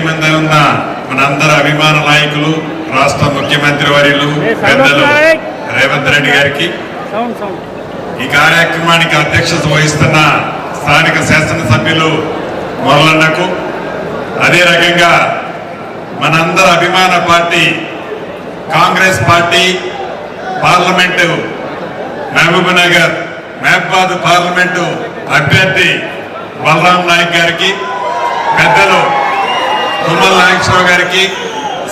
మనందరి అభిమాన నాయకులు రాష్ట్ర ముఖ్యమంత్రి వర్యులు పెద్దలు రేవంత్ రెడ్డి గారికి. ఈ కార్యక్రమానికి అధ్యక్షత వహిస్తున్న స్థానిక శాసనసభ్యులు మొరలన్నకు అదే రకంగా మనందరి అభిమాన party Congress party parliament Mahabubnagar మహబాద్ పార్లమెంటు అభ్యర్థి బలరాం నాయక్ గారికి పెద్దలు తుమ్మల నాగేశ్వరరావు గారికి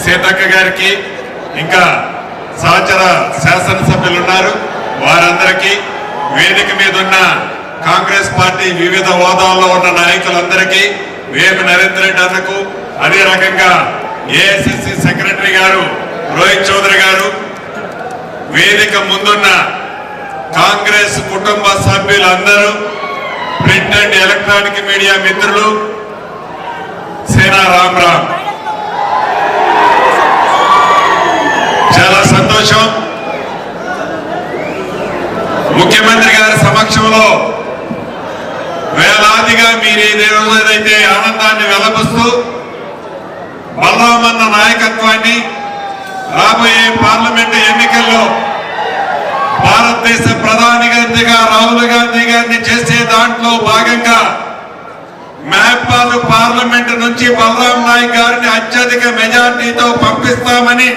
సీతక్క గారికి ఇంకా సహచర శాసనసభ్యులు ఉన్నారు. వారందరికీ వేదిక మీద ఉన్న కాంగ్రెస్ పార్టీ వివిధ హోదాల్లో ఉన్న నాయకులందరికీ వేపు నరేంద్ర రెడ్డి అన్నకు అదే రకంగా ఏఐసిసి సెక్రటరీ గారు రోహిత్ చౌదరి గారు వేదిక ముందున్న కాంగ్రెస్ కుటుంబ సభ్యులందరూ ప్రింట్ అండ్ ఎలక్ట్రానిక్ మీడియా మిత్రులు సేనా రామ్ రామ్? చాలా సంతోషం. ముఖ్యమంత్రి గారి సమక్షంలో వేలాదిగా మీరు ఏదైతే ఆనందాన్ని వెలబుస్తూ బలరామన్న నాయకత్వాన్ని రాబోయే పార్లమెంటు ఎన్నికల్లో భారతదేశ ప్రధాని గాంధీగా రాహుల్ గాంధీ గారిని చేసే దాంట్లో భాగంగా మహబాద్ పార్లమెంట్ నుంచి బలరాం నాయక్ గారిని అత్యధిక మెజార్టీతో పంపిస్తామని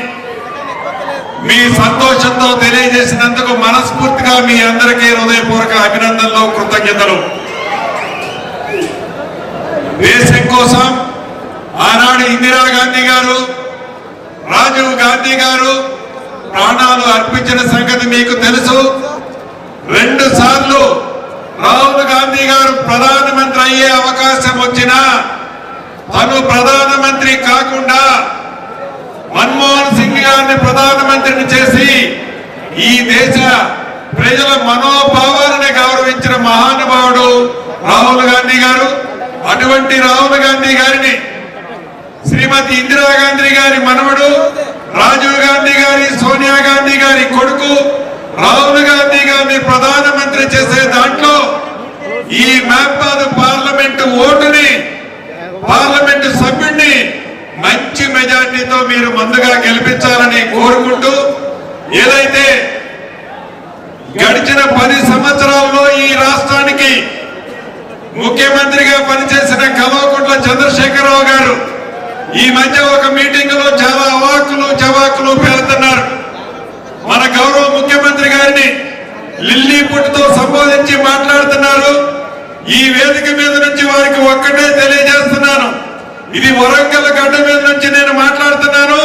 మీ సంతోషంతో తెలియజేసినందుకు మనస్ఫూర్తిగా మీ అందరికీ హృదయపూర్వక అభినందనలు కృతజ్ఞతలు. దేశం కోసం ఆనాడు ఇందిరాగాంధీ గారు రాజీవ్ గాంధీ గారు ప్రాణాలు అర్పించిన సంగతి మీకు తెలుసు. రెండు సార్లు రాహుల్ గాంధీ గారు ప్రధానమంత్రి అయ్యే అవకాశం వచ్చినా తను ప్రధానమంత్రి కాకుండా మన్మోహన్ సింగ్ గారిని ప్రధానమంత్రిని చేసి ఈ దేశ ప్రజల మనోభావాలను గౌరవించిన మహానుభావుడు రాహుల్ గాంధీ గారు. అటువంటి రాహుల్ గాంధీ గారిని శ్రీమతి ఇందిరాగాంధీ గారి మనవడు రాజీవ్ గాంధీ గారి సోనియా గాంధీ గారి కొడుకు రాహుల్ గాంధీ గారిని ప్రధానమంత్రి చేసే దాంట్లో ఈ మేపాదు పార్లమెంటు ఓటుని పార్లమెంటు సభ్యుడిని మంచి మెజార్టీతో మీరు ముందుగా గెలిపించాలని కోరుకుంటూ ఏదైతే గడిచిన పది సంవత్సరాల్లో ఈ రాష్ట్రానికి ముఖ్యమంత్రిగా పనిచేసిన కల్వకుంట్ల చంద్రశేఖరరావు గారు ఈ మధ్య ఒక మీటింగ్లో చాలా అవాకులు చవాకులు పేరుతున్నారు మన గౌరవ ముఖ్యమంత్రి గారిని లిల్లీ పుట్టుతో సంబోధించి మాట్లాడుతున్నారు. ఈ వేదిక మీద నుంచి వారికి ఒక్కటే తెలియజేస్తున్నాను. ఇది వరంగల్ గడ్డ మీద నుంచి నేను మాట్లాడుతున్నాను.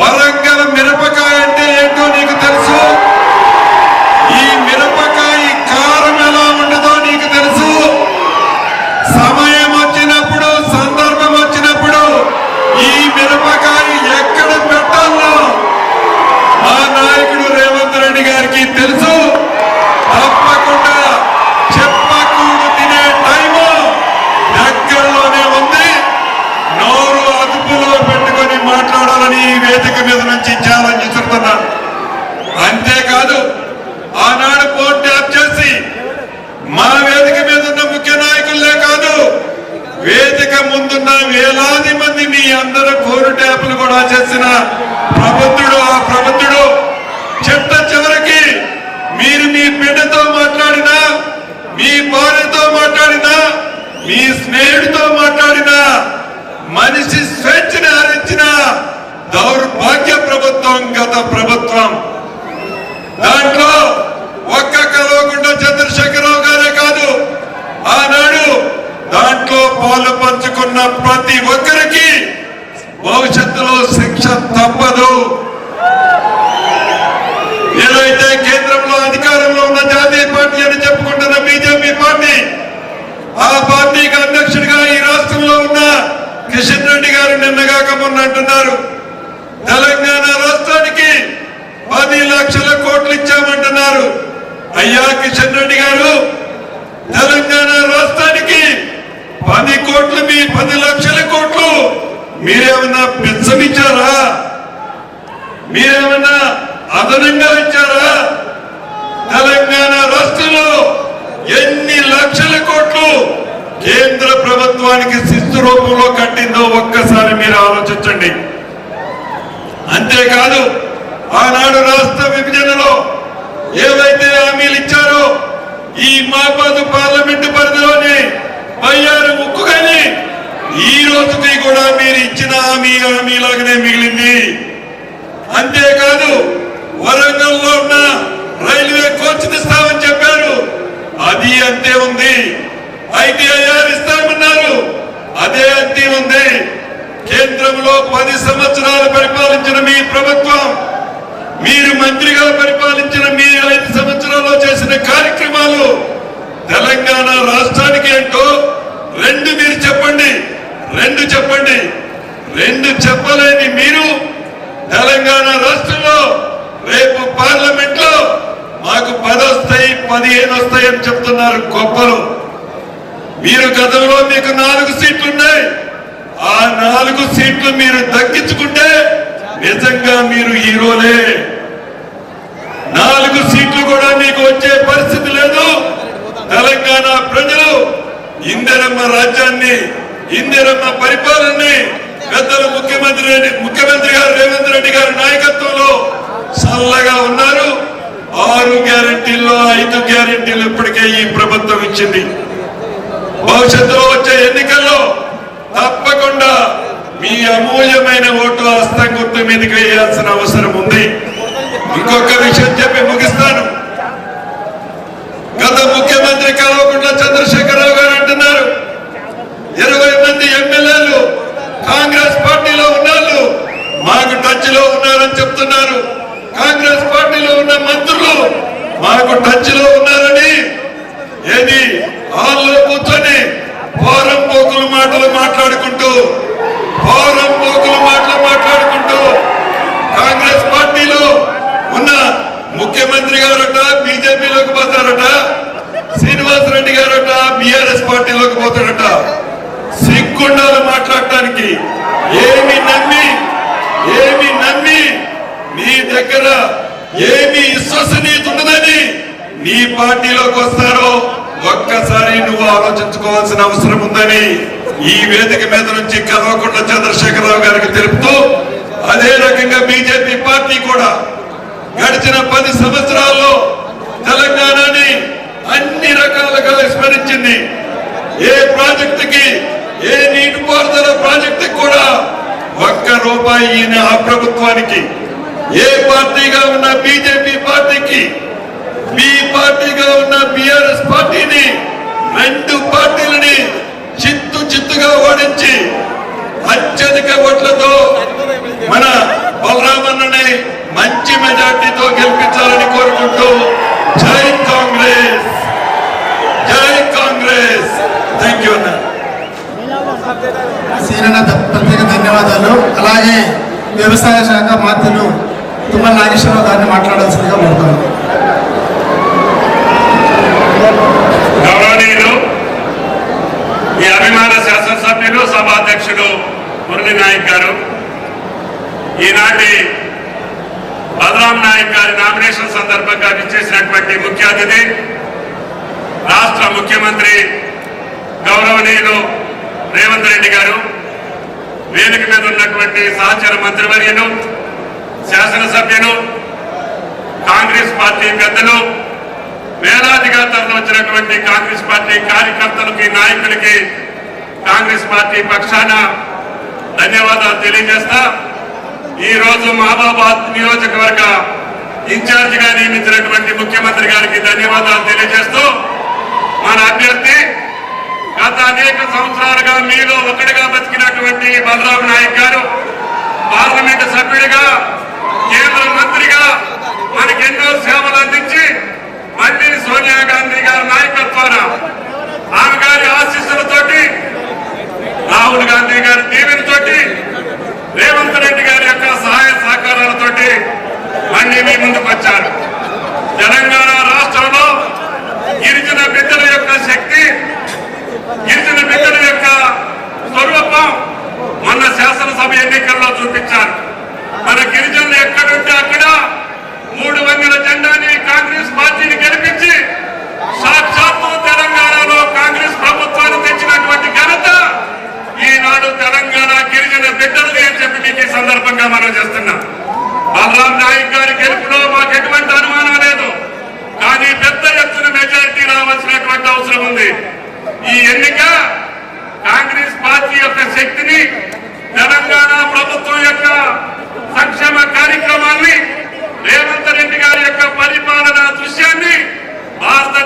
వరంగల్ మిరపకాయ అంటే ఏంటో నీకు తెలుసు ఈ మిరపకాయ కారం ఎలా ఉండదో నీకు తెలుసు సమయం వచ్చినప్పుడు సందర్భం వచ్చినప్పుడు ఈ మిరపకాయ ఎక్కడ పెట్టాలో మా నాయకుడు రేవంత్ రెడ్డి గారికి తెలుసు తప్పకుండా చెప్పకూడు తినే టైము దగ్గరలోనే ఉంది నోరు అదుపులో పెట్టుకొని మాట్లాడాలని ఈ వేదిక మీద నుంచి ఛాలెంజ్ ఇస్తున్నాను అంతేకాదు ఆనాడు ఫోన్ ట్యాప్ చేసి మా వేదిక మీద ఉన్న ముఖ్య నాయకులే కాదు వేదిక ముందున్న వేలాది మంది మీ అందరూ కోరు ట్యాపులు కూడా చేసిన ప్రబుద్ధుడు ఆ ప్రబుద్ధుడు చెట్ట చివరికి మీరు మీ బిడ్డతో మాట్లాడినా మీ భార్యతో మాట్లాడినా మీ స్నేహితుడితో మాట్లాడినా మనిషి స్వేచ్ఛని హరించిన దౌర్భాగ్య ప్రభుత్వం గత ప్రభుత్వం దాంట్లో ఒక్క కలవకుండ చంద్రశేఖరరావు గారే కాదు ఆనాడు దాంట్లో పాలు పంచుకున్న ప్రతి ఒక్కరికి భవిష్యత్తులో శిక్ష తప్పదు ఏదైతే కేంద్రంలో అధికారంలో ఉన్న జాతీయ పార్టీ అని చెప్పుకుంటున్న బీజేపీ పార్టీ ఆ పార్టీకి అధ్యక్షుడిగా ఈ రాష్ట్రంలో ఉన్న కిషన్ రెడ్డి గారు నిన్నగాక మొన్న అంటున్నారు తెలంగాణ రాష్ట్రానికి పది లక్షల కోట్లు ఇచ్చామంటున్నారు. అయ్యా కిషన్ రెడ్డి గారు తెలంగాణ రాష్ట్రానికి పది కోట్లు మీ పది లక్షల కోట్లు మీరేమన్నా పెంచమిచ్చారా మీరేమన్నా అదనంగా ఇచ్చారా? తెలంగాణ రాష్ట్రంలో ఎన్ని లక్షల కోట్లు కేంద్ర ప్రభుత్వానికి శిస్తు రూపంలో కట్టిందో ఒక్కసారి మీరు ఆలోచించండి. అంతేకాదు ఆనాడు రాష్ట్ర విభజనలో ఏవైతే హామీలు ఇచ్చారో ఈ మాపాదు పార్లమెంటు పరిధిలోని బయ్యారు ముక్కు కానీ ఈ రోజుకి కూడా మీరు ఇచ్చిన హామీ హామీలాగానే మిగిలింది. అంతేకాదు వరంగల్లో ఉన్న రైల్వే కోచ్ ఇస్తామని చెప్పారు. అది అంతే ఉంది ఐటీఐఆర్ ఇస్తామన్నారు అదే అంతే ఉంది కేంద్రంలో పది సంవత్సరాలు పరిపాలించిన మీ ప్రభుత్వం మీరు మంత్రిగా పరిపాలించిన మీ ఐదు సంవత్సరాల్లో చేసిన కార్యక్రమాలు తెలంగాణ రాష్ట్రానికి ఏంటో రెండు మీరు చెప్పండి. రెండు చెప్పండి. రెండు చెప్పలేని మీరు తెలంగాణ రాష్ట్రంలో రేపు పార్లమెంట్లో మాకు పది వస్తాయి పదిహేను వస్తాయి అని చెప్తున్నారు గొప్పలు. మీరు గతంలో మీకు నాలుగు సీట్లు ఉన్నాయి. ఆ నాలుగు సీట్లు మీరు తగ్గించుకుంటే నిజంగా మీరు హీరోలే. నాలుగు సీట్లు కూడా మీకు వచ్చే పరిస్థితి లేదు. తెలంగాణ ప్రజలు ఇందిరమ్మ రాజ్యాన్ని ఇందిరమ్మ పరిపాలనని పెద్దలు ముఖ్యమంత్రి రెడ్డి ముఖ్యమంత్రి గారు రేవంత్ రెడ్డి గారి నాయకత్వంలో చల్లగా ఉన్నారు. ఆరు గ్యారంటీల్లో ఐదు గ్యారంటీలు ఇప్పటికే ఈ ప్రభుత్వం ఇచ్చింది. భవిష్యత్తులో వచ్చే ఎన్నికల్లో తప్పకుండా మీ అమూల్యమైన ఓటు హస్తం గుర్తు మీదకి వేయాల్సిన అవసరం ఉంది. ఇంకొక విషయం చెప్పి ముగిస్తాను. గత ముఖ్యమంత్రి కల్వకుంట్ల చంద్రశేఖరరావు గారు అంటున్నారు ఇరవై మంది ఎమ్మెల్యేలు కాంగ్రెస్ పార్టీలో ఉన్నారు మాకు టచ్లో ఉన్నారని చెప్తున్నారు. కాంగ్రెస్ పార్టీలో ఉన్న మంత్రులు మాకు టచ్లో ఉన్నారని ఏది హాల్లో కూర్చొని నీ పార్టీలోకి వస్తారో ఒక్కసారి నువ్వు ఆలోచించుకోవాల్సిన అవసరం ఉందని ఈ వేదిక మీద నుంచి కల్వకుంట్ల చంద్రశేఖరరావు గారికి తెలుపుతూ అదే రకంగా బీజేపీ పార్టీ కూడా గడిచిన పది సంవత్సరాల్లో తెలంగాణని అన్ని రకాలుగా విస్మరించింది. ఏ ప్రాజెక్టుకి ఏ నీటిపారుదల ప్రాజెక్టుకి కూడా ఒక్క రూపాయి ఆ ప్రభుత్వానికి ఏ పార్టీగా ఉన్న బీజేపీ పార్టీకి మీ పార్టీగా ఉన్న బిఆర్ఎస్ పార్టీని రెండు పార్టీలని చిత్తు చిత్తుగా ఓడించి అత్యధిక ఓట్లతో మన బలరామన్నని మంచి మెజార్టీతో గెలిపించాలని కోరుకుంటూ జై కాంగ్రెస్! జై కాంగ్రెస్! థ్యాంక్ యూ ప్రత్యేక ధన్యవాదాలు. అలాగే వ్యవసాయ శాఖ మంత్రులు తుమ్మల నాగేశ్వరరావు గారిని మాట్లాడాల్సిందిగా కోరుతాను గౌరవనీయులు ఈ అభిమాన శాసనసభ్యులు సభాధ్యక్షుడు మురళి నాయక్ గారు. ఈనాటి బలరాం నాయక్ గారి నామినేషన్ సందర్భంగా విచ్చేసినటువంటి ముఖ్య అతిథి రాష్ట్ర ముఖ్యమంత్రి గౌరవనీయులు రేవంత్ రెడ్డి గారు వేదిక మీద ఉన్నటువంటి సహచర మంత్రివర్యులు శాసనసభ్యులు కాంగ్రెస్ పార్టీ పెద్దలు వేలాదిగా తరలి వచ్చినటువంటి కాంగ్రెస్ పార్టీ కార్యకర్తలకి నాయకులకి కాంగ్రెస్ పార్టీ పక్షాన ధన్యవాదాలు తెలియజేస్తా. ఈ రోజు మహబాబాద్ నియోజకవర్గ ఇన్ఛార్జ్గా నియమించినటువంటి ముఖ్యమంత్రి గారికి ధన్యవాదాలు తెలియజేస్తూ మన అభ్యర్థి గత అనేక సంవత్సరాలుగా మీలో ఒకటిగా బతికినటువంటి బలరాం నాయక్ గారు పార్లమెంటు సభ్యుడిగా కేంద్ర మంత్రిగా మనకి ఎన్నో సేవలు అందించి మళ్ళీ సోనియా గాంధీ గారి నాయకత్వాన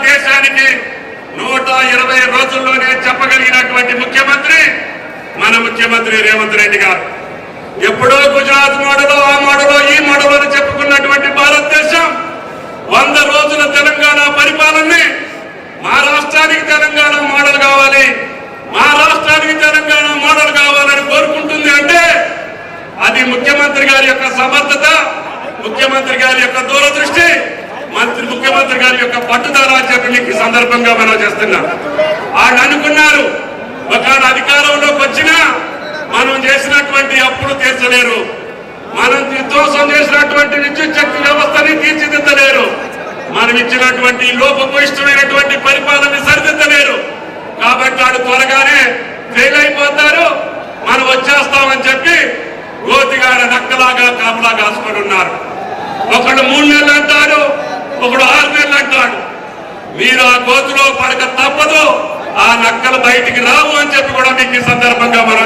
దేశానికి నూట ఇరవై రోజుల్లోనే చెప్పగలిగినటువంటి ముఖ్యమంత్రి మన ముఖ్యమంత్రి రేవంత్ రెడ్డి గారు. ఎప్పుడో గుజరాత్ మోడలో ఆ మోడలో ఈ మోడలో అని చెప్పుకున్నటువంటి భారతదేశం వంద రోజుల తెలంగాణ పరిపాలనని మా రాష్ట్రానికి తెలంగాణ మోడల్ కావాలి. మా రాష్ట్రానికి తెలంగాణ మోడల్ కావాలని కోరుకుంటుంది అంటే అది ముఖ్యమంత్రి గారి యొక్క సమర్థత ముఖ్యమంత్రి గారి యొక్క దూరదృష్టి. మంత్రి ముఖ్యమంత్రి గారి యొక్క పట్టుదల అని చెప్పి మీకు ఈ సందర్భంగా మనం చేస్తున్నాం. వాళ్ళు అనుకున్నారు ఒక అధికారంలోకి వచ్చినా మనం చేసినటువంటి అప్పులు తీర్చలేరు. మనం విధ్వంసం చేసినటువంటి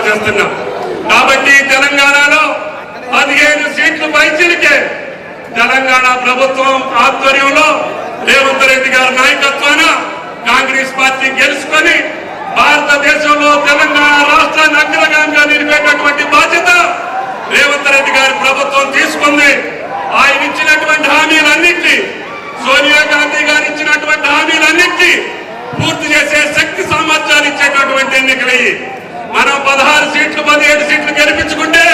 చేస్తున్నాం. కాబట్టి తెలంగాణలో పదిహేను సీట్లు పైచిలికే తెలంగాణ ప్రభుత్వం ఆధ్వర్యంలో రేవంత్ రెడ్డి గారి నాయకత్వాన కాంగ్రెస్ పార్టీ గెలుచుకొని భారతదేశంలో తెలంగాణ రాష్ట్రాన్ని అగ్రగామిగా నిలిపేటటువంటి బాధ్యత రేవంత్ రెడ్డి గారి ప్రభుత్వం తీసుకుంది. ఆయన ఇచ్చినటువంటి హామీలన్నింటినీ సోనియా గాంధీ గారు ఇచ్చినటువంటి హామీలన్నింటినీ పూర్తి చేసే శక్తి సామర్థ్యాలు ఇచ్చేటటువంటి ఎన్నికలయ్యి పదహారు సీట్లు పదిహేడు సీట్లు గెలిపించుకుంటే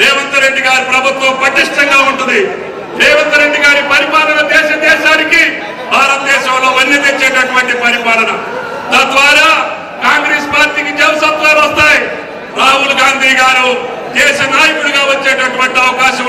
రేవంత్ రెడ్డి గారి ప్రభుత్వం పటిష్టంగా ఉంటుంది. రేవంత్ రెడ్డి గారి పరిపాలన దేశ దేశానికి భారతదేశంలో వన్య తెచ్చేటటువంటి పరిపాలన. తద్వారా కాంగ్రెస్ పార్టీకి జవసత్వాలు వస్తాయి. రాహుల్ గాంధీ గారు దేశ నాయకుడిగా వచ్చేటటువంటి అవకాశం